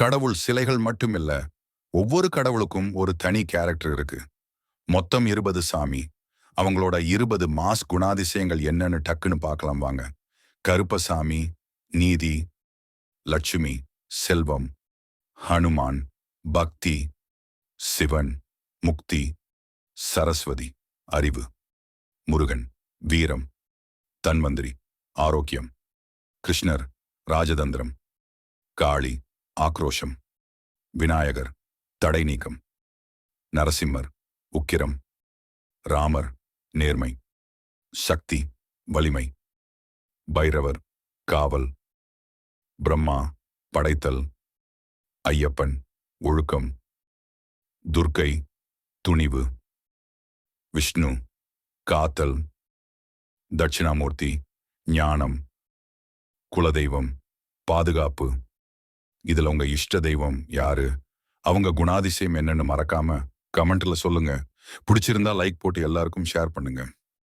கடவுள் சிலைகள் மட்டுமில்ல ஒவ்வொரு கடவுளுக்கும் ஒரு தனி கேரக்டர் இருக்கு. மொத்தம் இருபது சாமி. அவங்களோட இருபது மாஸ் குணாதிசயங்கள் என்னன்னு டக்குன்னு பார்க்கலாம் வாங்க. கருப்பசாமி நீதி லட்சுமி செல்வம் ஹனுமான் பக்தி சிவன் முக்தி சரஸ்வதி அறிவு முருகன் வீரம் தன்வந்திரி ஆரோக்கியம் கிருஷ்ணர் ராஜதந்திரம் காளி ஆக்ரோஷம் விநாயகர் தடை நீக்கம் நரசிம்மர் உக்கிரம் ராமர் நேர்மை சக்தி வலிமை பைரவர் காவல் பிரம்மா படைத்தல் ஐயப்பன் ஒழுக்கம் துர்க்கை துணிவு விஷ்ணு காத்தல் தட்சிணாமூர்த்தி ஞானம் குலதெய்வம் பாதுகாப்பு இதுல உங்க இஷ்ட தெய்வம் யாரு? அவங்க குணாதிசயம் என்னன்னு மறக்காம கமெண்ட்ல சொல்லுங்க. பிடிச்சிருந்தா லைக் போட்டு எல்லாருக்கும் ஷேர் பண்ணுங்க.